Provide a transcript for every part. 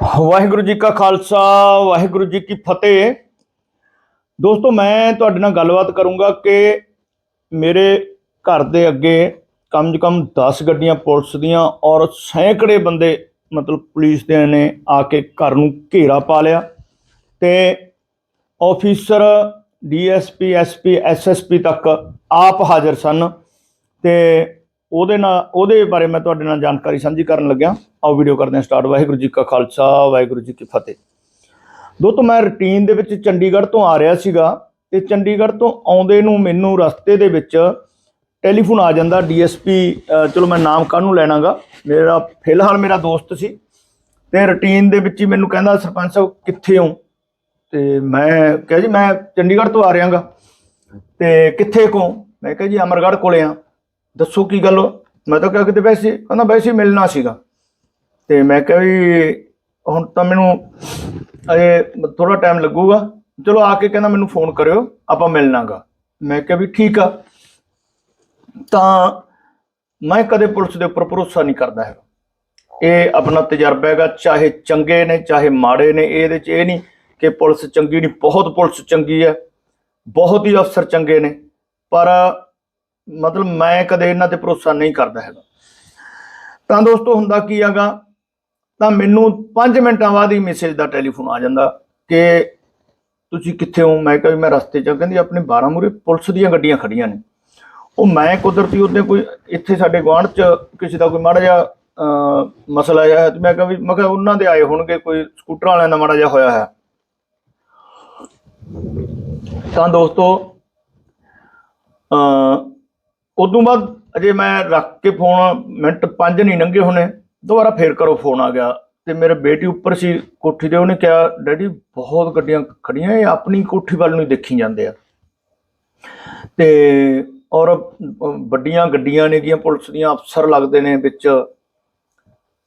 ਵਾਹਿਗੁਰੂ ਜੀ ਕਾ ਖਾਲਸਾ, ਵਾਹਿਗੁਰੂ ਜੀ ਕੀ ਫਤਿਹ। ਦੋਸਤੋ, ਮੈਂ ਤੁਹਾਡੇ ਨਾਲ ਗੱਲਬਾਤ ਕਰੂੰਗਾ ਕਿ ਮੇਰੇ ਘਰ ਦੇ ਅੱਗੇ ਕਮ ਸੇ ਕਮ 10 ਗੱਡੀਆਂ ਪੁਲਿਸ ਦੀਆਂ ਔਰ ਸੈਂਕੜੇ ਬੰਦੇ ਮਤਲਬ ਪੁਲਿਸ ਦੇ ਨੇ ਆ ਕੇ ਘਰ ਨੂੰ ਘੇਰਾ ਪਾ ਲਿਆ ਤੇ ਆਫੀਸਰ ਡੀਐਸਪੀ ਐਸਪੀ ਐਸਐਸਪੀ ਤੱਕ ਆਪ ਹਾਜ਼ਰ ਸਨ ਤੇ ਉਹਦੇ ਨਾਲ, ਉਹਦੇ ਬਾਰੇ ਮੈਂ ਤੁਹਾਡੇ ਨਾਲ ਜਾਣਕਾਰੀ ਸਾਂਝੀ ਕਰਨ ਲੱਗਿਆ। ਆਓ ਵੀਡੀਓ ਕਰਦੇ ਹਾਂ ਸਟਾਰਟ ਵਾਹਿਗੁਰੂ ਜੀ ਕਾ ਖਾਲਸਾ, ਵਾਹਿਗੁਰੂ ਜੀ ਕੀ ਫਤਿਹ। ਦੋਸਤੋ, ਮੈਂ ਰੁਟੀਨ ਦੇ ਵਿੱਚ ਚੰਡੀਗੜ੍ਹ ਤੋਂ ਆ ਰਿਹਾ ਸੀਗਾ ਤੇ ਚੰਡੀਗੜ੍ਹ ਤੋਂ ਆਉਂਦੇ ਨੂੰ ਮੈਨੂੰ ਰਸਤੇ ਦੇ ਵਿੱਚ ਟੈਲੀਫੋਨ ਆ ਜਾਂਦਾ ਡੀਐਸਪੀ ਚਲੋ ਮੈਂ ਨਾਮ ਕਾਹਨੂੰ ਲੈਣਾਗਾ? ਮੇਰਾ, ਫਿਲਹਾਲ ਮੇਰਾ ਦੋਸਤ ਸੀ ਤੇ ਰੁਟੀਨ ਦੇ ਵਿੱਚ ਹੀ ਮੈਨੂੰ ਕਹਿੰਦਾ, ਸਰਪੰਚ ਸਾਹਿਬ, ਕਿੱਥੇ ਹੋ? ਤੇ ਮੈਂ ਕਿਹਾ ਜੀ, ਮੈਂ ਚੰਡੀਗੜ੍ਹ ਤੋਂ ਆ ਰਿਹਾਗਾ। ਤੇ ਕਿੱਥੇ ਕੋ ਮੈਂ ਕਿਹਾ ਜੀ, ਅਮਰਗੜ੍ਹ ਕੋਲੇ ਆ। ਦੱਸੋ ਕੀ ਗੱਲ ਮੈਂ ਤਾਂ ਕਿਹਾ ਕਿਤੇ ਵੈਸੇ, ਕਹਿੰਦਾ ਵੈਸੇ ਮਿਲਣਾ ਸੀਗਾ। ਤੇ ਮੈਂ ਕਿਹਾ ਵੀ ਹੁਣ ਤਾਂ ਮੈਨੂੰ ਅਜੇ ਥੋੜਾ ਟਾਈਮ ਲੱਗੂਗਾ। ਚਲੋ ਆ ਕੇ ਕਹਿੰਦਾ ਮੈਨੂੰ ਫੋਨ ਕਰਿਓ, ਆਪਾਂ ਮਿਲਣਾਗਾ। ਮੈਂ ਕਿਹਾ ਵੀ ਠੀਕ ਆ। ਤਾਂ ਮੈਂ ਕਦੇ ਪੁਲਿਸ ਦੇ ਉੱਪਰ ਭਰੋਸਾ ਨਹੀਂ ਕਰਦਾ ਹੈਗਾ। ਇਹ ਆਪਣਾ ਤਜਰਬਾ ਹੈਗਾ, ਚਾਹੇ ਚੰਗੇ ਨੇ, ਚਾਹੇ ਮਾੜੇ ਨੇ ਇਹਦੇ 'ਚ ਇਹ ਨਹੀਂ ਕਿ ਪੁਲਿਸ ਚੰਗੀ ਨਹੀਂ, ਬਹੁਤ ਪੁਲਿਸ ਚੰਗੀ ਹੈ। ਬਹੁਤ ਹੀ ਅਫਸਰ ਚੰਗੇ ਨੇ। ਪਰ ਮਤਲਬ ਮੈਂ ਕਦੇ ਇਹਨਾਂ ਤੇ ਭਰੋਸਾ ਨਹੀਂ ਕਰਦਾ ਹੈਗਾ। ਤਾਂ ਦੋਸਤੋ ਹੁੰਦਾ ਕੀ ਹੈਗਾ ਤਾਂ ਮੈਨੂੰ 5 ਮਿੰਟਾਂ ਬਾਅਦ ਹੀ ਮੈਸੇਜ ਦਾ ਟੈਲੀਫੋਨ ਆ ਜਾਂਦਾ ਕਿ ਤੁਸੀਂ ਕਿੱਥੇ ਹੋ? ਮੈਂ ਕਿਹਾ ਵੀ ਮੈਂ ਰਸਤੇ 'ਚ ਕਹਿੰਦੀ ਆਪਣੇ 12 ਮੂਰੇ ਪੁਲਿਸ ਦੀਆਂ ਗੱਡੀਆਂ ਖੜੀਆਂ ਨੇ। ਉਹ ਮੈਂ ਕੁਦਰਤੀ ਉਹਦੇ ਕੋਈ ਇੱਥੇ ਸਾਡੇ ਗੁਆਂਢ 'ਚ ਕਿਸੇ ਦਾ ਕੋਈ ਮਾੜਾ ਜਿਹਾ ਅਹ, ਮਸਲਾ ਆਇਆ ਤੇ ਮੈਂ ਕਿਹਾ ਵੀ ਮੈਂ ਕਿਹਾ ਉਹਨਾਂ ਦੇ ਆਏ ਹੋਣਗੇ ਕੋਈ ਸਕੂਟਰ ਵਾਲਿਆਂ ਦਾ ਮਾੜਾ ਜਿਹਾ ਹੋਇਆ ਹੈ। ਤਾਂ ਦੋਸਤੋ ਅ ਉਦੋਂ ਬਾਅਦ ਅਜੇ ਮੈਂ ਰੱਖ ਕੇ ਫੋਨ ਮਿੰਟ 5 ਨਹੀਂ ਲੰਘੇ ਹੋਣੇ, ਦੁਬਾਰਾ ਫੇਰ ਕਰੋ ਫੋਨ ਆ ਗਿਆ। ਤੇ ਮੇਰੇ ਬੇਟੀ ਉੱਪਰ ਸੀ ਕੋਠੀ ਤੇ, ਉਹਨੇ ਕਿਹਾ, ਡੈਡੀ, ਬਹੁਤ ਗੱਡੀਆਂ ਖੜੀਆਂ ਇਹ ਆਪਣੀ ਕੋਠੀ ਵੱਲ ਨੂੰ ਦੇਖੀ ਜਾਂਦੇ ਆ। ਤੇ ਔਰ ਵੱਡੀਆਂ ਗੱਡੀਆਂ ਨੇਗੀਆਂ ਪੁਲਿਸ ਦੀਆਂ ਅਫਸਰ ਲੱਗਦੇ ਨੇ ਵਿੱਚ।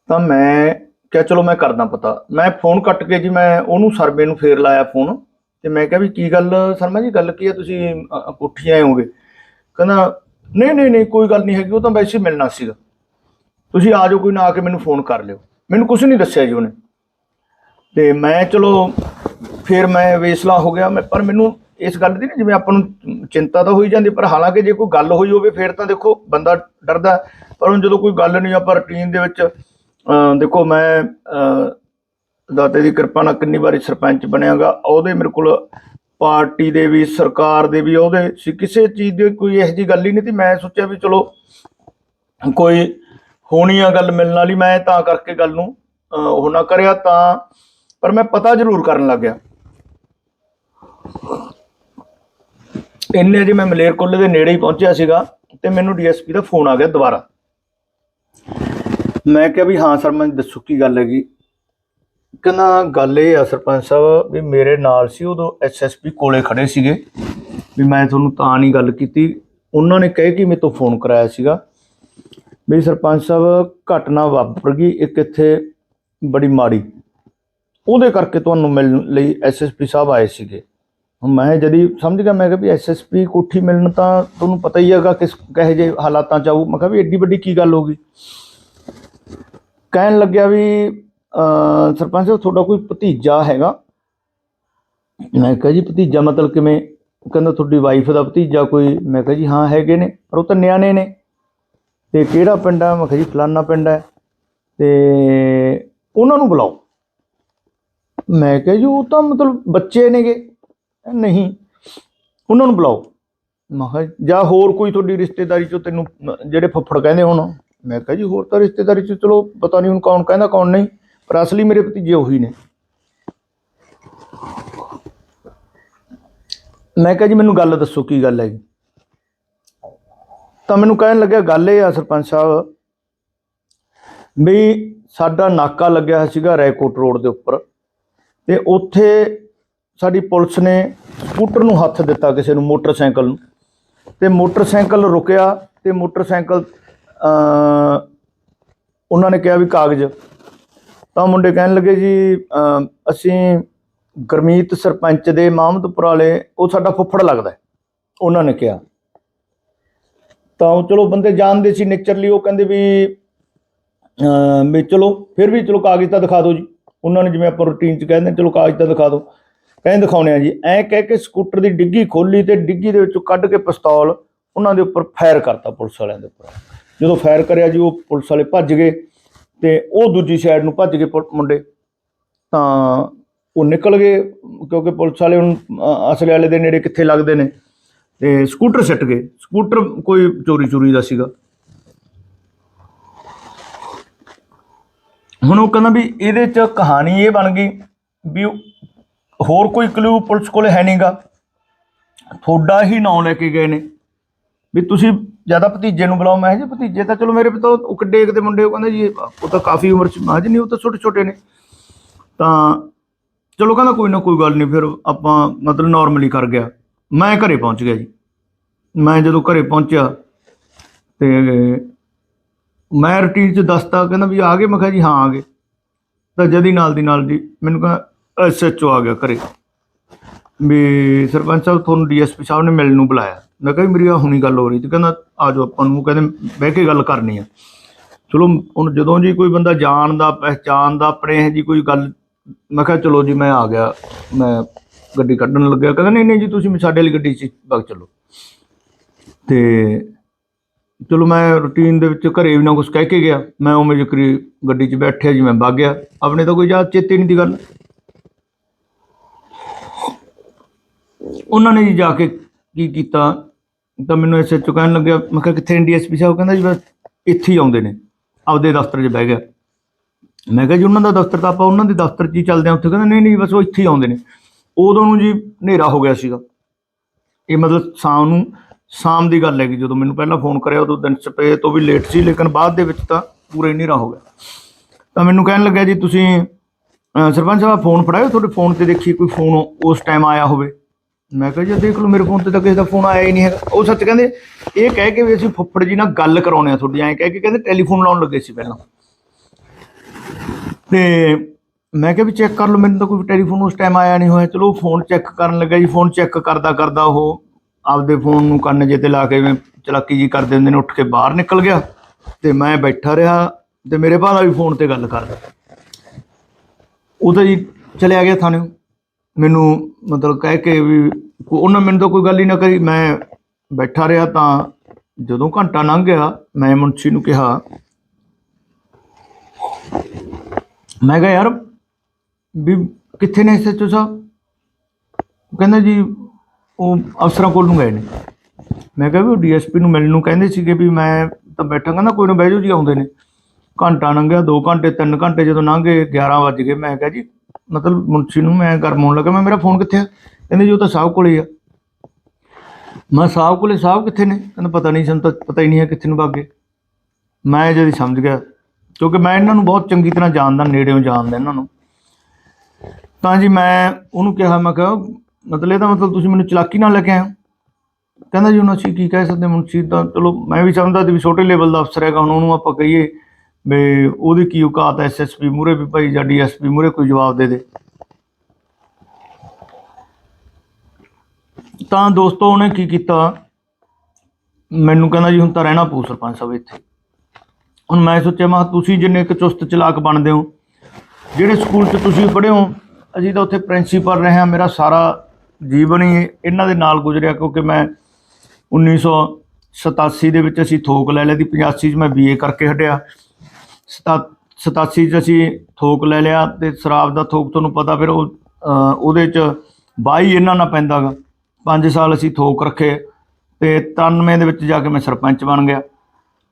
ਤਾਂ ਮੈਂ ਕਿਹਾ, ਚਲੋ, ਮੈਂ ਕਰਦਾ ਪਤਾ। ਮੈਂ ਫੋਨ ਕੱਟ ਕੇ ਜੀ, ਮੈਂ ਉਹਨੂੰ ਸਰਵੇ ਨੂੰ ਫੇਰ ਲਾਇਆ ਫੋਨ। ਤੇ ਮੈਂ ਕਿਹਾ ਵੀ ਕੀ ਗੱਲ, ਸ਼ਰਮਾ ਜੀ, ਗੱਲ ਕੀ ਹੈ ਤੁਸੀਂ ਕੋਠੀ ਆਏ ਹੋਗੇ। ਕਹਿੰਦਾ ਨਹੀਂ ਨਹੀਂ ਨਹੀਂ, ਕੋਈ ਗੱਲ ਨਹੀਂ ਹੈਗੀ, ਉਹ ਤਾਂ ਵੈਸੇ ਹੀ ਮਿਲਣਾ ਸੀਗਾ। ਤੁਸੀਂ ਆ ਜਾਓ, ਕੋਈ ਨਾ ਆ ਕੇ ਮੈਨੂੰ ਫੋਨ ਕਰ ਲਿਓ। ਮੈਨੂੰ ਕੁਝ ਨਹੀਂ ਦੱਸਿਆ ਜੀ ਉਹਨੇ। ਤੇ ਮੈਂ ਚਲੋ, ਫਿਰ ਮੈਂ ਵੇਸਲਾ ਹੋ ਗਿਆ, ਮੈਂ ਪਰ ਮੈਨੂੰ ਇਸ ਗੱਲ ਦੀ ਨਾ, ਜਿਵੇਂ ਆਪਾਂ ਨੂੰ ਚਿੰਤਾ ਤਾਂ ਹੋਈ ਜਾਂਦੀ, ਪਰ ਹਾਲਾਂਕਿ ਜੇ ਕੋਈ ਗੱਲ ਹੋਈ ਹੋਵੇ, ਫਿਰ ਤਾਂ ਦੇਖੋ, ਬੰਦਾ ਡਰਦਾ ਪਰ ਹੁਣ ਜਦੋਂ ਕੋਈ ਗੱਲ ਨਹੀਂ, ਆਪਾਂ ਰੁਟੀਨ ਦੇ ਵਿੱਚ, ਅਹ, ਦੇਖੋ ਮੈਂ, ਅਹ, ਦਾਤੇ ਦੀ ਕਿਰਪਾ ਨਾਲ ਕਿੰਨੀ ਵਾਰੀ ਸਰਪੰਚ ਬਣਿਆਗਾ, ਉਹਦੇ ਮੇਰੇ ਕੋਲ ਪਾਰਟੀ ਦੇ ਵੀ ਸਰਕਾਰ ਦੇ ਵੀ ਉਹਦੇ ਸੀ ਕਿਸੇ ਚੀਜ਼ ਦੀ ਕੋਈ ਇਹੋ ਜੀ ਗੱਲ ਹੀ ਨਹੀਂ ਸੀ। ਮੈਂ ਸੋਚਿਆ ਵੀ ਚਲੋ ਕੋਈ ਹੋਣੀ ਆ ਗੱਲ ਮਿਲਣ ਵਾਲੀ ਮੈਂ ਤਾਂ ਕਰਕੇ ਗੱਲ ਨੂੰ ਅਹ, ਉਹ ਨਾ ਕਰਿਆ ਤਾਂ ਪਰ ਮੈਂ ਪਤਾ ਜ਼ਰੂਰ ਕਰਨ ਲੱਗ ਗਿਆ। ਇੰਨੇ ਜੇ ਮੈਂ ਮਲੇਰਕੋਟਲੇ ਦੇ ਨੇੜੇ ਹੀ ਪਹੁੰਚਿਆ ਸੀਗਾ ਤੇ ਮੈਨੂੰ ਡੀਐਸਪੀ ਦਾ ਫੋਨ ਆ ਗਿਆ ਦੁਬਾਰਾ। ਮੈਂ ਕਿਹਾ ਵੀ ਹਾਂ ਸਰ ਮੈਂ ਦੱਸੋ ਕੀ ਗੱਲ ਹੈਗੀ। ਕਹਿੰਦਾ ਗੱਲ ਇਹ ਆ ਸਰਪੰਚ ਸਾਹਿਬ, ਵੀ ਮੇਰੇ ਨਾਲ ਸੀ, ਉਦੋਂ ਐਸਐਸਪੀ ਕੋਲੇ ਖੜੇ ਸੀਗੇ। ਵੀ ਮੈਂ ਤੁਹਾਨੂੰ ਤਾਂ ਨਹੀਂ ਗੱਲ ਕੀਤੀ। ਉਹਨਾਂ ਨੇ ਕਹਿ ਕੇ ਮੇਰੇ ਤੋਂ ਫੋਨ ਕਰਾਇਆ ਸੀਗਾ। ਵੀ ਸਰਪੰਚ ਸਾਹਿਬ, ਘਟਨਾ ਵਾਪਰ ਗਈ ਇੱਕ ਇੱਥੇ ਬੜੀ ਮਾੜੀ। ਉਹਦੇ ਕਰਕੇ ਤੁਹਾਨੂੰ ਮਿਲਣ ਲਈ ਐਸਐਸਪੀ ਸਾਹਿਬ ਆਏ ਸੀਗੇ। ਮੈਂ ਜਦੀ ਸਮਝ ਗਿਆ, ਮੈਂ ਕਿਹਾ ਵੀ ਐਸਐਸਪੀ ਕੋਠੀ ਮਿਲਣ ਤਾਂ ਤੁਹਾਨੂੰ ਪਤਾ ਹੀ ਹੈਗਾ ਕਿਸ ਕਹੇ ਜੇ ਹਾਲਾਤਾਂ ਚ ਆਊ। ਮੈਂ ਕਿਹਾ ਵੀ ਐਡੀ ਵੱਡੀ ਕੀ ਗੱਲ ਹੋ ਗਈ? ਕਹਿਣ ਲੱਗਿਆ ਵੀ ਸਰਪੰਚ ਸਾਹਿਬ, ਤੁਹਾਡਾ ਕੋਈ ਭਤੀਜਾ ਹੈਗਾ? ਮੈਂ ਕਿਹਾ ਜੀ, ਭਤੀਜਾ ਮਤਲਬ ਕਿਵੇਂ? ਕਹਿੰਦਾ, ਤੁਹਾਡੀ ਵਾਈਫ ਦਾ ਭਤੀਜਾ ਕੋਈ? ਮੈਂ ਕਿਹਾ ਜੀ, ਹਾਂ, ਹੈਗੇ ਨੇ, ਪਰ ਉਹ ਤਾਂ ਨਿਆਣੇ ਨੇ। ਤੇ ਕਿਹੜਾ ਪਿੰਡ ਆ? ਮੈਂ ਕਿਹਾ ਜੀ, ਫਲਾਨਾ ਪਿੰਡ ਹੈ। ਤੇ ਉਹਨਾਂ ਨੂੰ ਬੁਲਾਓ। ਮੈਂ ਕਿਹਾ ਜੀ, ਉਹ ਤਾਂ ਮਤਲਬ ਬੱਚੇ ਨੇਗੇ। ਨਹੀਂ, ਉਹਨਾਂ ਨੂੰ ਬੁਲਾਓ। ਮੈਂ ਕਿਹਾ, ਜਾਂ ਹੋਰ ਕੋਈ ਤੁਹਾਡੀ ਰਿਸ਼ਤੇਦਾਰੀ ਚੋਂ ਤੈਨੂੰ, ਜਿਹੜੇ ਫੱਫੜ ਕਹਿੰਦੇ ਹੋਣ? ਮੈਂ ਕਿਹਾ ਜੀ, ਹੋਰ ਤਾਂ ਰਿਸ਼ਤੇਦਾਰੀ ਚ ਚਲੋ, ਪਤਾ ਨਹੀਂ ਹੁਣ ਕੌਣ ਕਹਿੰਦਾ, ਕੌਣ ਨਹੀਂ। ਪਰ ਅਸਲੀ ਮੇਰੇ ਭਤੀਜੇ ਉਹੀ ਨੇ। ਮੈਂ ਕਿਹਾ ਜੀ, ਮੈਨੂੰ ਗੱਲ ਦੱਸੋ, ਕੀ ਗੱਲ ਹੈਗੀ? ਤਾਂ ਮੈਨੂੰ ਕਹਿਣ ਲੱਗਿਆ, ਗੱਲ ਇਹ ਆ ਸਰਪੰਚ ਸਾਹਿਬ, ਵੀ ਸਾਡਾ ਨਾਕਾ ਲੱਗਿਆ ਹੋਇਆ ਸੀਗਾ ਰੈਕੋਟ ਰੋਡ ਦੇ ਉੱਪਰ ਤੇ ਉੱਥੇ ਸਾਡੀ ਪੁਲਿਸ ਨੇ ਸਕੂਟਰ ਨੂੰ ਹੱਥ ਦਿੱਤਾ ਕਿਸੇ ਨੂੰ, ਮੋਟਰਸਾਈਕਲ ਨੂੰ। ਤੇ ਮੋਟਰਸਾਈਕਲ ਰੁਕਿਆ ਤੇ ਮੋਟਰਸਾਈਕਲ ਉਹਨਾਂ ਨੇ ਕਿਹਾ ਵੀ ਕਾਗਜ਼ ਤਾਂ ਮੁੰਡੇ ਕਹਿਣ ਲੱਗੇ ਜੀ ਅਮ ਅਸੀਂ ਗਰਮੀਤ ਸਰਪੰਚ ਦੇ ਮਾਮਦਪੁਰ ਵਾਲੇ, ਉਹ ਸਾਡਾ ਫੁੱਫੜ ਲੱਗਦਾ ਹੈ। ਉਹਨਾਂ ਨੇ ਕਿਹਾ। ਤਾਂ ਉਹ ਚਲੋ ਬੰਦੇ ਜਾਣਦੇ ਸੀ ਨੇਚਰਲੀ, ਉਹ ਕਹਿੰਦੇ ਵੀ ਅਮ ਵੀ ਚਲੋ, ਫਿਰ ਵੀ ਚਲੋ ਕਾਗਜ਼ ਤਾਂ ਦਿਖਾ ਦਿਓ ਜੀ। ਉਹਨਾਂ ਨੇ ਜਿਵੇਂ ਆਪਾਂ ਰੂਟੀਨ 'ਚ ਕਹਿੰਦੇ ਚਲੋ ਕਾਗਜ਼ ਤਾਂ ਦਿਖਾ ਦਿਓ। ਕਹਿੰਦੇ ਦਿਖਾਉਣੇ ਆ ਜੀ। ਐਂ ਕਹਿ ਕੇ ਸਕੂਟਰ ਦੀ ਡਿੱਗੀ ਖੋਲੀ ਤੇ ਡਿੱਗੀ ਦੇ ਵਿੱਚੋਂ ਕੱਢ ਕੇ ਪਿਸਤੌਲ ਉਹਨਾਂ ਦੇ ਉੱਪਰ ਫਾਇਰ ਕਰਤਾ ਪੁਲਿਸ ਵਾਲਿਆਂ ਦੇ ਉੱਪਰ। ਜਦੋਂ ਫਾਇਰ ਕਰਿਆ ਜੀ, ਉਹ ਪੁਲਿਸ ਵਾਲੇ ਭੱਜ ਗਏ। ਤੇ ਉਹ ਦੂਜੀ ਸਾਈਡ ਨੂੰ ਭੱਜ ਗਏ ਮੁੰਡੇ। ਤਾਂ ਉਹ ਨਿਕਲ ਗਏ, ਕਿਉਂਕਿ ਪੁਲਿਸ ਵਾਲੇ ਹੁਣ ਅਸਲੇ ਵਾਲੇ ਦੇ ਨੇੜੇ ਕਿੱਥੇ ਲੱਗਦੇ ਨੇ। ਤੇ ਸਕੂਟਰ ਸਿੱਟ ਗਏ। ਸਕੂਟਰ ਕੋਈ ਚੋਰੀ ਚੋਰੀ ਦਾ ਸੀਗਾ। ਹੁਣ ਉਹ ਕਹਿੰਦਾ ਵੀ ਇਹਦੇ ਚ ਕਹਾਣੀ ਇਹ ਬਣ ਗਈ ਵੀ ਹੋਰ ਕੋਈ ਕਲੂ ਪੁਲਿਸ ਕੋਲ ਹੈ ਨਹੀਂਗਾ ਤੁਹਾਡਾ ਹੀ ਨਾਂ ਲੈ ਕੇ ਗਏ ਨੇ। ਵੀ ਤੁਸੀਂ ਜ਼ਿਆਦਾ ਭਤੀਜੇ ਨੂੰ ਬੁਲਾਓ। ਮੈਂ ਕਿਹਾ ਜੀ ਭਤੀਜੇ ਤਾਂ ਚਲੋ ਮੇਰੇ ਪਿਤਾ ਉਹ ਕਿੱਡੇ ਦੇ ਮੁੰਡੇ ਉਹ ਕਹਿੰਦਾ ਜੀ, ਉਹ ਤਾਂ ਕਾਫੀ ਉਮਰ ਚ, ਮੈਂ ਜੀ ਨਹੀਂ, ਉਹ ਤਾਂ ਛੋਟੇ ਛੋਟੇ ਨੇ। ਤਾਂ ਚਲੋ ਕਹਿੰਦਾ ਕੋਈ ਨਾ, ਕੋਈ ਗੱਲ ਨਹੀਂ, ਫਿਰ ਆਪਾਂ ਮਤਲਬ ਨਾਰਮਲੀ ਕਰ ਗਿਆ। ਮੈਂ ਘਰੇ ਪਹੁੰਚ ਗਿਆ ਜੀ। ਮੈਂ ਜਦੋਂ ਘਰੇ ਪਹੁੰਚਿਆ ਤੇ ਮੈਂ ਰੂਟੀਨ ਚ ਦੱਸਤਾ, ਕਹਿੰਦਾ ਵੀ ਆ ਗਏ। ਮੈਂ ਕਿਹਾ ਜੀ ਹਾਂ, ਆ ਗਏ। ਤਾਂ ਜਦੀ ਨਾਲ ਦੀ ਨਾਲ ਜੀ ਮੈਨੂੰ ਕਹਿੰਦਾ ਐਸਐਚਓ ਆ ਗਿਆ ਘਰੇ। ਵੀ ਸਰਪੰਚ ਸਾਹਿਬ, ਤੁਹਾਨੂੰ ਡੀਐਸਪੀ ਸਾਹਿਬ ਨੇ ਮਿਲਣ ਨੂੰ ਬੁਲਾਇਆ। ਮੈਂ ਕਿਹਾ ਵੀ ਮੇਰੀ ਆਹ ਹੁਣੀ ਗੱਲ ਹੋ ਰਹੀ ਤੇ ਕਹਿੰਦਾ, ਆ ਜਾਓ ਆਪਾਂ ਨੂੰ। ਕਹਿੰਦੇ, ਬਹਿ ਕੇ ਗੱਲ ਕਰਨੀ ਆ। ਚਲੋ, ਹੁਣ ਜਦੋਂ ਜੀ ਕੋਈ ਬੰਦਾ ਜਾਣਦਾ ਪਹਿਚਾਣਦਾ ਆਪਣੇ ਇਹ ਜੀ ਕੋਈ ਗੱਲ, ਮੈਂ ਕਿਹਾ, ਚਲੋ ਜੀ, ਮੈਂ ਆ ਗਿਆ। ਮੈਂ ਗੱਡੀ ਕੱਢਣ ਲੱਗਿਆ। ਕਹਿੰਦਾ, ਨਹੀਂ ਨਹੀਂ ਜੀ, ਤੁਸੀਂ ਸਾਡੇ ਵਾਲੀ ਗੱਡੀ 'ਚ ਵਗ ਚਲੋ। ਤੇ ਚਲੋ, ਮੈਂ ਰੂਟੀਨ ਦੇ ਵਿੱਚ ਘਰੇ ਵੀ ਨਾ ਕੁਝ ਕਹਿ ਕੇ ਗਿਆ। ਮੈਂ ਉਵੇਂ ਜਿਕਰੀ ਗੱਡੀ 'ਚ ਬੈਠਿਆ ਜੀ, ਮੈਂ ਵਗ ਗਿਆ। ਆਪਣੇ ਤਾਂ ਕੋਈ ਯਾਦ ਚੇਤੇ ਨਹੀਂ ਦੀ ਗੱਲ। ਉਹਨਾਂ ਨੇ ਜੀ ਜਾ ਕੇ ਕੀ ਕੀਤਾ? ਤਾਂ ਮੈਨੂੰ ਐਸੇ ਕਹਿਣ ਲੱਗਿਆ, ਮੈਂ ਕਿਹਾ, ਕਿੱਥੇ ਡੀਐਸਪੀ ਸਾਹਿਬ? ਕਹਿੰਦਾ ਜੀ, ਬਸ ਇੱਥੇ ਹੀ ਆਉਂਦੇ ਨੇ, ਆਪਦੇ ਦਫ਼ਤਰ 'ਚ ਬਹਿ ਗਿਆ। ਮੈਂ ਕਿਹਾ, ਜੀ, ਉਹਨਾਂ ਦਾ ਦਫ਼ਤਰ ਤਾਂ ਆਪਾਂ ਉਹਨਾਂ ਦੇ ਦਫ਼ਤਰ 'ਚ ਹੀ ਚੱਲਦੇ ਹਾਂ ਉੱਥੇ। ਕਹਿੰਦਾ, ਨਹੀਂ ਨਹੀਂ, ਬਸ ਉਹ ਇੱਥੇ ਹੀ ਆਉਂਦੇ ਨੇ। ਉਦੋਂ ਨੂੰ ਜੀ ਹਨੇਰਾ ਹੋ ਗਿਆ ਸੀਗਾ। ਇਹ ਮਤਲਬ ਸ਼ਾਮ ਨੂੰ, ਸ਼ਾਮ ਦੀ ਗੱਲ ਹੈਗੀ, ਜਦੋਂ ਮੈਨੂੰ ਪਹਿਲਾਂ ਫੋਨ ਕਰਿਆ, ਉਦੋਂ ਦਿਨ ਸਪੇ ਤੋਂ ਵੀ ਲੇਟ ਸੀ, ਲੇਕਿਨ ਬਾਅਦ ਦੇ ਵਿੱਚ ਤਾਂ ਪੂਰਾ ਹੀ ਹਨੇਰਾ ਹੋ ਗਿਆ। ਤਾਂ ਮੈਨੂੰ ਕਹਿਣ ਲੱਗਿਆ, ਜੀ, ਤੁਸੀਂ ਸਰਪੰਚ ਸਾਹਿਬ ਫੋਨ ਫੜਾਇਓ, ਤੁਹਾਡੇ ਫੋਨ ਤੇ ਦੇਖੀ ਕੋਈ ਫੋਨ ਉਸ ਟਾਈਮ ਆਇਆ ਹੋਵੇ। ਮੈਂ ਕਿਹਾ ਜੀ, ਦੇਖ ਲਓ, ਮੇਰੇ ਫੋਨ ਤੇ ਤਾਂ ਕਿਸੇ ਦਾ ਫੋਨ ਆਇਆ ਹੀ ਨਹੀਂ ਹੈਗਾ। ਉਹ ਸੱਚ ਕਹਿੰਦੇ, ਇਹ ਕਹਿ ਕੇ ਵੀ ਅਸੀਂ ਫੁੱਫੜ ਜੀ ਨਾਲ ਗੱਲ ਕਰਾਉਣੇ ਆ ਤੁਹਾਡੀ, ਐਂ ਕਹਿ ਕੇ ਕਹਿੰਦੇ ਟੈਲੀਫੋਨ ਲਾਉਣ ਲੱਗੇ ਸੀ ਪਹਿਲਾਂ। ਤੇ ਮੈਂ ਕਿਹਾ ਵੀ ਚੈੱਕ ਕਰ ਲਓ, ਮੈਨੂੰ ਤਾਂ ਕੋਈ ਟੈਲੀਫੋਨ ਉਸ ਟਾਈਮ ਆਇਆ ਨਹੀਂ ਹੋਇਆ। ਚਲੋ ਫੋਨ ਚੈੱਕ ਕਰਨ ਲੱਗਾ ਜੀ ਫੋਨ ਚੈੱਕ ਕਰਦਾ ਕਰਦਾ ਉਹ ਆਪਦੇ ਫੋਨ ਨੂੰ ਕੰਨ ਜੇ ਤੇ ਲਾ ਕੇ ਜਿਵੇਂ ਚਲਾਕੀ ਜੀ ਕਰਦੇ ਹੁੰਦੇ ਨੇ, ਉੱਠ ਕੇ ਬਾਹਰ ਨਿਕਲ ਗਿਆ। ਤੇ ਮੈਂ ਬੈਠਾ ਰਿਹਾ ਤੇ ਮੇਰੇ ਭਾਅ ਵੀ ਫੋਨ ਤੇ ਗੱਲ ਕਰਦਾ। ਉਹ ਤਾਂ ਜੀ ਚਲਿਆ ਗਿਆ ਥਾਣੇ। ਮੈਨੂੰ ਮਤਲਬ ਕਹਿ ਕੇ ਵੀ ਉਹਨਾਂ ਮੈਨੂੰ ਤਾਂ ਕੋਈ ਗੱਲ ਹੀ ਨਾ ਕਰੀ। ਮੈਂ ਬੈਠਾ ਰਿਹਾ ਤਾਂ ਜਦੋਂ ਘੰਟਾ ਲੰਘ ਗਿਆ, ਮੈਂ ਮੁਨਸ਼ੀ ਨੂੰ ਕਿਹਾ, ਮੈਂ ਕਿਹਾ, ਯਾਰ, ਵੀ ਕਿੱਥੇ ਨੇ ਐਸਐਚਓ ਸਾਹਿਬ? ਉਹ ਕਹਿੰਦਾ ਜੀ, ਉਹ ਅਫਸਰਾਂ ਕੋਲ ਨੂੰ ਗਏ ਨੇ। ਮੈਂ ਕਿਹਾ ਵੀ ਉਹ ਡੀਐਸਪੀ ਨੂੰ ਮਿਲਣ ਨੂੰ ਕਹਿੰਦੇ ਸੀਗੇ ਵੀ ਮੈਂ ਤਾਂ ਬੈਠਾ ਕਹਿੰਦਾ ਕੋਈ ਨਾ ਬਹਿ ਜਾਓ ਜੀ, ਆਉਂਦੇ ਨੇ। ਘੰਟਾ ਲੰਘਿਆ 2 ਘੰਟੇ 3 ਘੰਟੇ ਜਦੋਂ ਲੰਘ ਗਏ 11 ਵੱਜ ਗਏ। ਮੈਂ ਕਿਹਾ ਜੀ, ਮਤਲਬ ਮੁਨਸ਼ੀ ਨੂੰ ਮੈਂ ਗਰਮ ਹੋਣ ਲੱਗਾ। ਮੈਂ ਮੇਰਾ ਫੋਨ ਕਿੱਥੇ ਆ? ਕਹਿੰਦੇ ਜੀ, ਉਹ ਤਾਂ ਸਾਹਿਬ ਕੋਲੇ ਹੀ ਆ। ਮੈਂ ਸਾਹਿਬ ਕੋਲੇ, ਸਾਹਿਬ ਕਿੱਥੇ ਨੇ? ਕਹਿੰਦਾ, ਪਤਾ ਨਹੀਂ, ਸਾਨੂੰ ਤਾਂ ਪਤਾ ਹੀ ਨਹੀਂ ਹੈ ਕਿੱਥੇ ਨੂੰ ਭਾਗੇ ਮੈਂ ਜਦ ਸਮਝ ਗਿਆ, ਕਿਉਂਕਿ ਮੈਂ ਇਹਨਾਂ ਨੂੰ ਬਹੁਤ ਚੰਗੀ ਤਰ੍ਹਾਂ ਜਾਣਦਾ, ਨੇੜਿਓਂ ਜਾਣਦਾ ਇਹਨਾਂ ਨੂੰ। ਤਾਂ ਜੀ ਮੈਂ ਉਹਨੂੰ ਕਿਹਾ, ਮੈਂ ਕਿਹਾ, ਮਤਲਬ ਇਹਦਾ ਮਤਲਬ ਤੁਸੀਂ ਮੈਨੂੰ ਚਲਾਕੀ ਨਾਲ ਲੈ ਕੇ ਆਏ ਹੋ ਕਹਿੰਦਾ ਜੀ, ਹੁਣ ਅਸੀਂ ਕੀ ਕਹਿ ਸਕਦੇ ਮੁਨਸ਼ੀ? ਤਾਂ ਚਲੋ, ਮੈਂ ਵੀ ਸਮਝਦਾ ਸੀ ਵੀ ਛੋਟੇ ਲੈਵਲ ਦਾ ਅਫਸਰ ਹੈਗਾ, ਹੁਣ ਉਹਨੂੰ ਆਪਾਂ ਕਹੀਏ ਵੀ ਉਹਦੀ ਕੀ ਔਕਾਤ ਹੈ? ਐਸਐਸਪੀ ਮੂਰੇ ਵੀ ਭਾਈ ਜਾਂ ਡੀਐਸਪੀ ਮੂਰੇ ਕੋਈ ਜਵਾਬ ਦੇ ਦੇ। ਤਾਂ ਦੋਸਤੋ, ਉਹਨੇ ਕੀ ਕੀਤਾ? ਮੈਨੂੰ ਕਹਿੰਦਾ ਜੀ, ਹੁਣ ਤਾਂ ਰਹਿਣਾ ਪਊ ਸਰਪੰਚ ਸਾਹਿਬ ਇੱਥੇ। ਹੁਣ ਮੈਂ ਸੋਚਿਆ, ਮੈਂ ਕਿਹਾ ਤੁਸੀਂ ਜਿੰਨੇ ਇੱਕ ਚੁਸਤ ਚਲਾਕ ਬਣਦੇ ਹੋ, ਜਿਹੜੇ ਸਕੂਲ 'ਚ ਤੁਸੀਂ ਪੜ੍ਹੇ ਹੋ, ਅਸੀਂ ਤਾਂ ਉੱਥੇ ਪ੍ਰਿੰਸੀਪਲ ਰਹੇ ਹਾਂ, ਮੇਰਾ ਸਾਰਾ ਜੀਵਨ ਹੀ ਇਹਨਾਂ ਦੇ ਨਾਲ ਗੁਜ਼ਰਿਆ, ਕਿਉਂਕਿ ਮੈਂ 1987 ਦੇ ਵਿੱਚ ਅਸੀਂ ਥੋਕ ਲੈ ਲਈ ਦੀ 85 'ਚ ਮੈਂ ਬੀਏ ਕਰਕੇ ਹਟਿਆ। 87 'ਚ ਅਸੀਂ ਥੋਕ ਲੈ ਲਿਆ ਤੇ ਸ਼ਰਾਬ ਦਾ ਥੋਕ ਤੁਹਾਨੂੰ ਪਤਾ ਫਿਰ ਉਹ ਉਹਦੇ 'ਚ ਬਾਈ ਇਹਨਾਂ ਨਾਲ ਪੈਂਦਾਗਾ 5 ਸਾਲ ਅਸੀਂ ਥੋਕ ਰੱਖੇ ਤੇ 93 ਦੇ ਵਿੱਚ ਜਾ ਕੇ ਮੈਂ ਸਰਪੰਚ ਬਣ ਗਿਆ।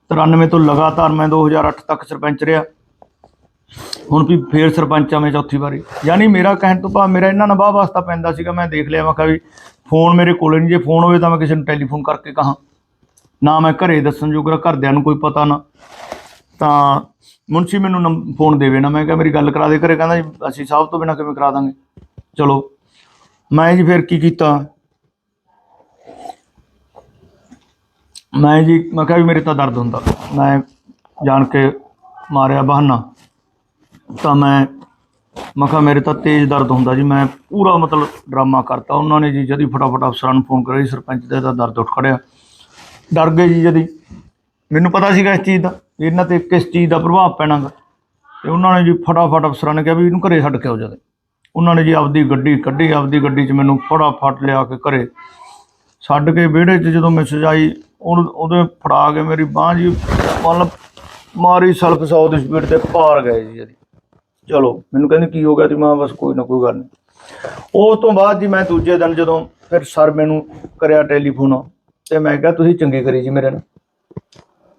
93 ਤੋਂ ਲਗਾਤਾਰ ਮੈਂ 2008 ਤੱਕ ਸਰਪੰਚ ਰਿਹਾ। ਹੁਣ ਵੀ ਫੇਰ ਸਰਪੰਚ ਆ ਮੈਂ ਚੌਥੀ ਵਾਰੀ। ਯਾਨੀ ਮੇਰਾ ਕਹਿਣ ਤੋਂ ਭਾਵ ਮੇਰਾ ਇਹਨਾਂ ਨਾਲ ਬਾਹ ਵਾਸਤਾ ਪੈਂਦਾ ਸੀਗਾ, ਮੈਂ ਦੇਖ ਲਿਆ, ਮੈਂ ਕਿਹਾ ਵੀ ਫੋਨ ਮੇਰੇ ਕੋਲ ਨਹੀਂ, ਜੇ ਫੋਨ ਹੋਵੇ ਤਾਂ ਮੈਂ ਕਿਸੇ ਨੂੰ ਟੈਲੀਫੋਨ ਕਰਕੇ ਕਹਾਂ। ਨਾ ਮੈਂ ਘਰੇ ਦੱਸਣ ਜੋਗਰਾ ਘਰਦਿਆਂ ਨੂੰ ਕੋਈ ਪਤਾ ਨਾ। ਤਾਂ ਮੁਨਸ਼ੀ ਮੈਨੂੰ ਨੰਬ- ਫੋਨ ਦੇਵੇ ਨਾ, ਮੈਂ ਕਿਹਾ ਮੇਰੀ ਗੱਲ ਕਰਾ ਦੇ ਘਰੇ, ਕਹਿੰਦਾ ਜੀ, ਅਸੀਂ ਸਾਹਿਬ ਤੋਂ ਬਿਨਾਂ ਕਿਵੇਂ ਕਰਾ ਦਾਂਗੇ? ਚਲੋ, ਮੈਂ ਜੀ ਫਿਰ ਕੀ ਕੀਤਾ? ਮੈਂ ਜੀ, ਮੈਂ ਕਿਹਾ ਵੀ ਮੇਰੇ ਤਾਂ ਦਰਦ ਹੁੰਦਾ। ਮੈਂ ਜਾਣ ਕੇ ਮਾਰਿਆ ਬਹਾਨਾ। ਤਾਂ ਮੈਂ ਮੈਂ ਕਿਹਾ ਮੇਰੇ ਤਾਂ ਤੇਜ਼ ਦਰਦ ਹੁੰਦਾ ਜੀ। ਮੈਂ ਪੂਰਾ ਮਤਲਬ ਡਰਾਮਾ ਕਰਤਾ। ਉਹਨਾਂ ਨੇ ਜੀ ਜਦੀ ਫਟਾਫਟ ਅਫਸਰਾਂ ਨੂੰ ਫੋਨ ਕਰਿਆ ਜੀ, ਸਰਪੰਚ ਦਾ ਤਾਂ ਦਰਦ ਉੱਠ ਖੜਿਆ। ਡਰ ਗਏ ਜੀ ਜਦੀ। ਮੈਨੂੰ ਪਤਾ ਸੀਗਾ ਇਸ ਚੀਜ਼ ਦਾ ਵੀ ਇਹਨਾਂ ਤੇ ਕਿਸ ਚੀਜ਼ ਦਾ ਪ੍ਰਭਾਵ ਪੈਣਾਗਾ। ਤੇ ਉਹਨਾਂ ਨੇ ਜੀ ਫਟਾਫਟ ਅਫਸਰਾਂ ਨੇ ਕਿਹਾ ਵੀ ਇਹਨੂੰ ਘਰੇ ਛੱਡ ਕੇ ਆਓ ਜਦੇ। ਉਹਨਾਂ ਨੇ ਜੀ ਆਪਦੀ ਗੱਡੀ ਕੱਢੀ, ਆਪਦੀ ਗੱਡੀ 'ਚ ਮੈਨੂੰ ਫਟਾਫਟ ਲਿਆ ਕੇ ਘਰੇ ਛੱਡ ਕੇ ਵਿਹੜੇ 'ਚ ਜਦੋਂ ਮੈਸੇਜ ਆਈ ਉਹਨੂੰ ਉਹਦੇ ਫੜਾ ਕੇ ਮੇਰੀ ਬਾਂਹ ਜੀ ਮਤਲਬ ਮਾਰੀ ਸਲਫ ਸੌ ਦੀ ਸਪੀਡ ਤੇ ਪਾਰ ਗਏ ਜੀ ਇਹਦੀ। ਚਲੋ, ਮੈਨੂੰ ਕਹਿੰਦੇ ਕੀ ਹੋ ਗਿਆ ਤੇ ਮੈਂ ਬਸ ਕੋਈ ਨਾ ਕੋਈ ਗੱਲ ਨਹੀਂ ਉਸ ਤੋਂ ਬਾਅਦ ਜੀ ਮੈਂ ਦੂਜੇ ਦਿਨ ਜਦੋਂ ਫਿਰ ਸਰ ਮੈਨੂੰ ਕਰਿਆ ਟੈਲੀਫੋਨ ਤੇ ਮੈਂ ਕਿਹਾ ਤੁਸੀਂ ਚੰਗੇ ਕਰੀ ਜੀ ਮੇਰੇ ਨਾਲ।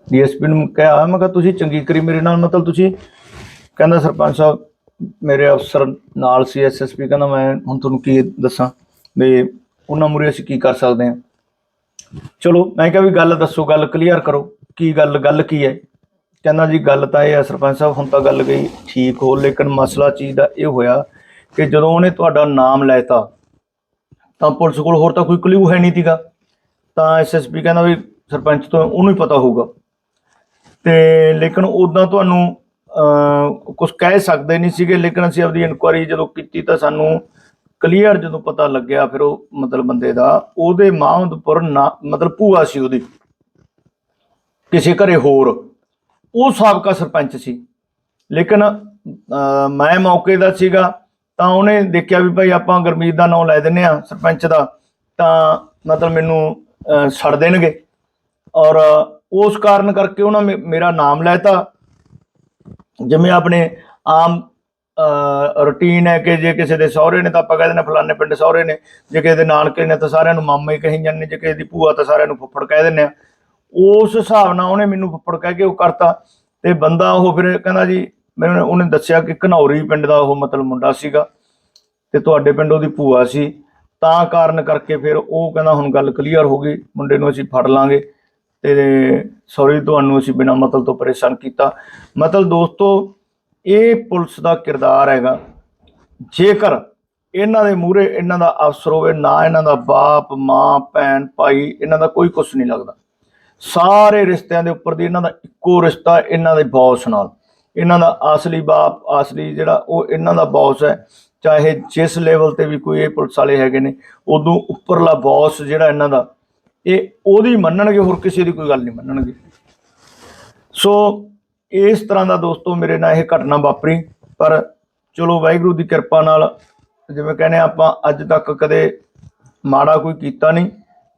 ਡੀਐਸਪੀ ਨੂੰ ਕਿਹਾ ਮੈਂ ਕਿਹਾ ਤੁਸੀਂ ਚੰਗੀ ਕਰੀ ਮੇਰੇ ਨਾਲ, ਮਤਲਬ ਤੁਸੀਂ ਕਹਿੰਦਾ ਸਰਪੰਚ ਸਾਹਿਬ, ਮੇਰੇ ਅਫਸਰ ਨਾਲ ਸੀ ਐਸਐਸਪੀ ਕਹਿੰਦਾ ਮੈਂ ਹੁਣ ਤੁਹਾਨੂੰ ਕੀ ਦੱਸਾਂ ਵੀ ਉਹਨਾਂ ਮੂਰੇ ਅਸੀਂ ਕੀ ਕਰ ਸਕਦੇ ਹਾਂ। ਚਲੋ, ਮੈਂ ਕਿਹਾ ਵੀ ਗੱਲ ਦੱਸੋ, ਗੱਲ ਕਲੀਅਰ ਕਰੋ, ਕੀ ਗੱਲ ਗੱਲ ਕੀ ਹੈ? ਕਹਿੰਦਾ ਜੀ ਗੱਲ ਤਾਂ ਇਹ ਹੈ ਸਰਪੰਚ ਸਾਹਿਬ, ਹੁਣ ਤਾਂ ਗੱਲ ਗਈ ਠੀਕ ਹੋ ਲੇਕਿਨ ਮਸਲਾ ਚੀਜ਼ ਦਾ ਇਹ ਹੋਇਆ ਕਿ ਜਦੋਂ ਉਹਨੇ ਤੁਹਾਡਾ ਨਾਮ ਲੈਤਾ, ਤਾਂ ਪੁਲਿਸ ਕੋਲ ਹੋਰ ਤਾਂ ਕੋਈ ਕਲੂ ਹੈ ਨਹੀਂ ਸੀਗਾ। ਤਾਂ ਐਸਐਸਪੀ ਕਹਿੰਦਾ ਵੀ ਸਰਪੰਚ ਤੋਂ ਉਹਨੂੰ ਹੀ ਪਤਾ ਹੋਊਗਾ। ਤੇ ਲੇਕਿਨ ਉਦਾਂ ਤੁਹਾਨੂੰ ਕੁਝ ਕਹਿ ਸਕਦੇ ਨਹੀਂ ਸੀਗੇ, ਲੇਕਿਨ ਅਸੀਂ ਆਪਦੀ ਇਨਕੁਆਰੀ ਜਦੋਂ ਕੀਤੀ ਤਾਂ ਸਾਨੂੰ ਕਲੀਅਰ ਜਦੋਂ ਪਤਾ ਲੱਗਿਆ, ਫਿਰ ਉਹ ਮਤਲਬ ਬੰਦੇ ਦਾ, ਉਹਦੇ ਮਾਹਮਦਪੁਰ ਨਾ, ਮਤਲਬ ਭੂਆ ਸੀ ਉਹਦੀ, ਕਿਸੇ ਘਰੇ ਹੋਰ, ਉਹ ਸਾਬਕਾ ਸਰਪੰਚ ਸੀ। ਲੇਕਿਨ ਮੈਂ ਮੌਕੇ ਦਾ ਸੀਗਾ, ਤਾਂ ਉਹਨੇ ਦੇਖਿਆ ਵੀ ਭਾਈ ਆਪਾਂ ਗੁਰਮੀਤ ਦਾ ਨਾਮ ਲੈ ਦਿੰਨੇ ਆ ਸਰਪੰਚ ਦਾ, ਤਾਂ ਮਤਲਬ ਮੈਨੂੰ ਛੱਡ ਦੇਣਗੇ। ਔਰ ਉਸ ਕਾਰਨ ਕਰਕੇ ਉਹਨਾਂ ਮੇ- ਮੇਰਾ ਨਾਮ ਲੈਤਾ। ਜਿਵੇਂ ਆਪਣੇ ਆਮ ਰੁਟੀਨ ਹੈ ਕਿ ਜੇ ਕਿਸੇ ਦੇ ਸਹੁਰੇ ਨੇ ਤਾਂ ਆਪਾਂ ਕਹਿੰਦੇ ਨੇ ਫਲਾਣੇ ਪਿੰਡ ਸਹੁਰੇ ਨੇ, ਜੇ ਕਿਸੇ ਦੇ ਨਾਨਕੇ ਨੇ ਤਾਂ ਸਾਰਿਆਂ ਨੂੰ ਮਾਮਾ ਹੀ ਕਹੀ ਜਾਂਦੇ, ਜੇ ਕਿਸੇ ਦੀ ਭੂਆ ਤਾਂ ਸਾਰਿਆਂ ਨੂੰ ਫੁੱਫੜ ਕਹਿ ਦਿੰਦੇ ਆ ਉਸ ਹਿਸਾਬ ਨਾਲ ਉਹਨੇ ਮੈਨੂੰ ਫੁੱਫੜ ਕਹਿ ਕੇ ਉਹ ਕਰਤਾ ਤੇ ਬੰਦਾ ਉਹ ਫਿਰ ਕਹਿੰਦਾ ਜੀ, ਮੈਨੂੰ ਉਹਨੇ ਦੱਸਿਆ ਕਿ ਘਨੌਰੀ ਪਿੰਡ ਦਾ ਉਹ ਮਤਲਬ ਮੁੰਡਾ ਸੀਗਾ ਤੇ ਤੁਹਾਡੇ ਪਿੰਡ ਉਹਦੀ ਭੂਆ ਸੀ। ਤਾਂ ਕਾਰਨ ਕਰਕੇ ਫਿਰ ਉਹ ਕਹਿੰਦਾ ਹੁਣ ਗੱਲ ਕਲੀਅਰ ਹੋ ਗਈ, ਮੁੰਡੇ ਨੂੰ ਅਸੀਂ ਫੜ ਲਾਂਗੇ। ਤੇ ਸੌਰੀ ਤੁਹਾਨੂੰ ਅਸੀਂ ਬਿਨਾਂ ਮਤਲਬ ਤੋਂ ਪਰੇਸ਼ਾਨ ਕੀਤਾ। ਮਤਲਬ ਦੋਸਤੋ, ਇਹ ਪੁਲਿਸ ਦਾ ਕਿਰਦਾਰ ਹੈਗਾ। ਜੇਕਰ ਇਹਨਾਂ ਦੇ ਮੂਹਰੇ ਇਹਨਾਂ ਦਾ ਅਫਸਰ ਹੋਵੇ, ਨਾ ਇਹਨਾਂ ਦਾ ਬਾਪ, ਮਾਂ, ਭੈਣ, ਭਾਈ, ਇਹਨਾਂ ਦਾ ਕੋਈ ਕੁਝ ਨਹੀਂ ਲੱਗਦਾ। ਸਾਰੇ ਰਿਸ਼ਤਿਆਂ ਦੇ ਉੱਪਰ ਦੀ ਇਹਨਾਂ ਦਾ ਇੱਕੋ ਰਿਸ਼ਤਾ ਇਹਨਾਂ ਦੇ ਬੌਸ ਨਾਲ। ਇਹਨਾਂ ਦਾ ਅਸਲੀ ਬਾਪ, ਅਸਲੀ ਜਿਹੜਾ ਉਹ ਇਹਨਾਂ ਦਾ ਬੌਸ ਹੈ। ਚਾਹੇ ਜਿਸ ਲੈਵਲ ਤੇ ਵੀ ਕੋਈ ਇਹ ਪੁਲਿਸ ਵਾਲੇ ਹੈਗੇ ਨੇ, ਉਦੋਂ ਉੱਪਰਲਾ ਬੌਸ ਜਿਹੜਾ ਇਹਨਾਂ ਦਾ ਇਹ ਉਹਦੀ ਮੰਨਣਗੇ, ਹੋਰ ਕਿਸੇ ਦੀ ਕੋਈ ਗੱਲ ਨਹੀਂ ਮੰਨਣਗੇ। ਸੋ ਇਸ ਤਰ੍ਹਾਂ ਦਾ ਦੋਸਤੋ ਮੇਰੇ ਨਾਲ ਇਹ ਘਟਨਾ ਵਾਪਰੀ, ਪਰ ਚਲੋ ਵਾਹਿਗੁਰੂ ਦੀ ਕਿਰਪਾ ਨਾਲ ਜਿਵੇਂ ਕਹਿੰਦੇ ਆ ਆਪਾਂ, ਅੱਜ ਤੱਕ ਕਦੇ ਮਾੜਾ ਕੋਈ ਕੀਤਾ ਨਹੀਂ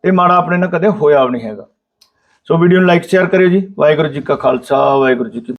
ਤੇ ਮਾੜਾ ਆਪਣੇ ਨਾਲ ਕਦੇ ਹੋਇਆ ਵੀ ਨਹੀਂ ਹੈਗਾ। ਸੋ ਵੀਡੀਓ ਨੂੰ ਲਾਈਕ ਸ਼ੇਅਰ ਕਰਿਓ ਜੀ। ਵਾਹਿਗੁਰੂ ਜੀ ਕਾ ਖਾਲਸਾ, ਵਾਹਿਗੁਰੂ ਜੀ ਕੀ